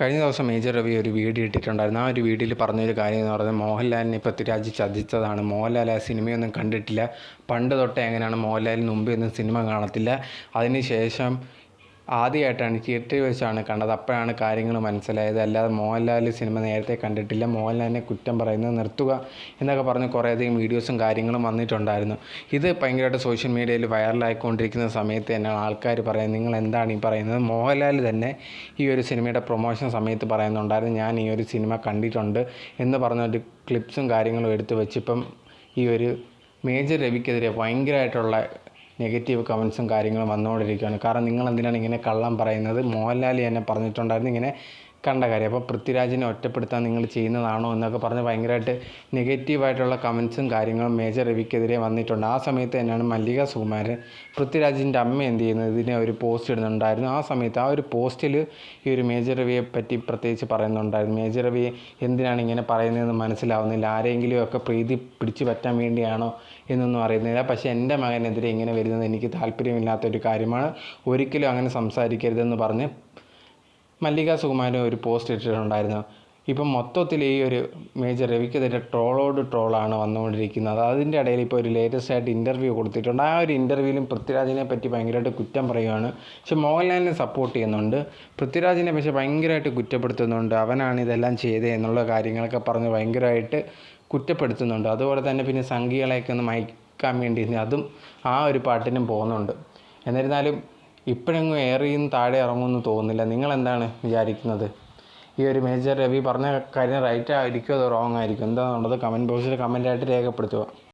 കഴിഞ്ഞ ദിവസം മേജർ രവി ഒരു വീഡിയോ ഇട്ടിട്ടുണ്ടായിരുന്നു. ആ ഒരു വീഡിയോയിൽ പറഞ്ഞൊരു കാര്യം എന്ന് പറയുന്നത് മോഹൻലാലിനെ പൃഥ്വിരാജ് ചതിച്ചതാണ്. മോഹൻലാൽ ആ സിനിമയൊന്നും കണ്ടിട്ടില്ല. പണ്ട് തൊട്ടേ എങ്ങനെയാണ് മോഹൻലാലിന് മുമ്പേ ഒന്നും സിനിമ കാണത്തില്ല. അതിന് ശേഷം ആദ്യമായിട്ടാണ് തിയേറ്ററിൽ വെച്ചാണ് കണ്ടത്. അപ്പോഴാണ് കാര്യങ്ങൾ മനസ്സിലായത്. അല്ലാതെ മോഹൻലാൽ സിനിമ നേരത്തെ കണ്ടിട്ടില്ല. മോഹൻലാലിനെ കുറ്റം പറയുന്നത് നിർത്തുക എന്നൊക്കെ പറഞ്ഞ് കുറേയധികം വീഡിയോസും കാര്യങ്ങളും വന്നിട്ടുണ്ടായിരുന്നു. ഇത് ഭയങ്കരമായിട്ട് സോഷ്യൽ മീഡിയയിൽ വൈറലായിക്കൊണ്ടിരിക്കുന്ന സമയത്ത് തന്നെയാണ് ആൾക്കാർ പറയുന്നത്. നിങ്ങൾ എന്താണ് ഈ പറയുന്നത്? മോഹൻലാൽ തന്നെ ഈ ഒരു സിനിമയുടെ പ്രൊമോഷൻ സമയത്ത് പറയുന്നുണ്ടായിരുന്നു. ഞാൻ ഈ ഒരു സിനിമ കണ്ടിട്ടുണ്ട് എന്ന് പറഞ്ഞൊരു ക്ലിപ്സും കാര്യങ്ങളും എടുത്തു വെച്ചിപ്പം ഈ ഒരു മേജർ രവിക്കെതിരെ ഭയങ്കരമായിട്ടുള്ള നെഗറ്റീവ് കമൻസും കാര്യങ്ങളും വന്നുകൊണ്ടിരിക്കുകയാണ്. കാരണം നിങ്ങൾ എന്തിനാണ് ഇങ്ങനെ കള്ളം പറയുന്നത്? മോഹൻലാൽ തന്നെ പറഞ്ഞിട്ടുണ്ടായിരുന്നു. ഇങ്ങനെ കണ്ട കാര്യം. അപ്പോൾ പൃഥ്വിരാജിനെ ഒറ്റപ്പെടുത്താൻ നിങ്ങൾ ചെയ്യുന്നതാണോ എന്നൊക്കെ പറഞ്ഞ് ഭയങ്കരമായിട്ട് നെഗറ്റീവായിട്ടുള്ള കമൻസും കാര്യങ്ങളും മേജർ രവിക്കെതിരെ വന്നിട്ടുണ്ട്. ആ സമയത്ത് തന്നെയാണ് മല്ലിക സുകുമാരൻ പൃഥ്വിരാജിന്റെ അമ്മ എന്ത് ചെയ്യുന്നത്? ഇതിനെ ഒരു പോസ്റ്റ് ഇടുന്നുണ്ടായിരുന്നു. ആ സമയത്ത് ആ ഒരു പോസ്റ്റിൽ ഈ ഒരു മേജർ രവിയെ പറ്റി പ്രത്യേകിച്ച് പറയുന്നുണ്ടായിരുന്നു. മേജർ രവി എന്തിനാണ് ഇങ്ങനെ പറയുന്നതെന്ന് മനസ്സിലാവുന്നില്ല. ആരെങ്കിലും ഒക്കെ പ്രീതി പിടിച്ചു പറ്റാൻ വേണ്ടിയാണോ എന്നൊന്നും അറിയുന്നില്ല. പക്ഷേ എന്റെ മകനെതിരെ ഇങ്ങനെ വരുന്നത് എനിക്ക് താല്പര്യമില്ലാത്തൊരു കാര്യമാണ്. ഒരിക്കലും അങ്ങനെ സംസാരിക്കരുതെന്ന് പറഞ്ഞ് മല്ലിക സുകുമാരൻ ഒരു പോസ്റ്റ് ഇട്ടിട്ടുണ്ടായിരുന്നു. ഇപ്പം മൊത്തത്തിൽ ഈ ഒരു മേജർ രവിക്കെതിരെ ട്രോളോട് ട്രോളാണ് വന്നുകൊണ്ടിരിക്കുന്നത്. അതിന്റെ ഇടയിൽ ഇപ്പോൾ ഒരു ലേറ്റസ്റ്റ് ആയിട്ട് ഇന്റർവ്യൂ കൊടുത്തിട്ടുണ്ട്. ആ ഒരു ഇന്റർവ്യൂവിലും പൃഥ്വിരാജിനെ പറ്റി ഭയങ്കരമായിട്ട് കുറ്റം പറയുകയാണ്. പക്ഷെ മോഹൻലാലിനെ സപ്പോർട്ട് ചെയ്യുന്നുണ്ട്. പൃഥ്വിരാജിനെ പക്ഷേ ഭയങ്കരമായിട്ട് കുറ്റപ്പെടുത്തുന്നുണ്ട്. അവനാണ് ഇതെല്ലാം ചെയ്തത് എന്നുള്ള കാര്യങ്ങളൊക്കെ പറഞ്ഞ് ഭയങ്കരമായിട്ട് കുറ്റപ്പെടുത്തുന്നുണ്ട്. അതുപോലെ തന്നെ പിന്നെ സംഘികളെയൊക്കെ ഒന്ന് മയക്കാൻ വേണ്ടി അതും ആ ഒരു പാട്ടിനും പോകുന്നുണ്ട്. എന്നിരുന്നാലും ഇപ്പോഴെങ്ങും ഏറിയും താഴെ ഇറങ്ങുമെന്ന് തോന്നുന്നില്ല. നിങ്ങൾ എന്താണ് വിചാരിക്കുന്നത്? ഈ ഒരു മേജർ രവി പറഞ്ഞ കാര്യം റൈറ്റ് ആയിരിക്കുമോ അതോ റോങ് ആയിരിക്കും? എന്താണെന്നുള്ളത് കമന്റ് ബോക്സിൽ കമന്റായിട്ട് രേഖപ്പെടുത്തുക.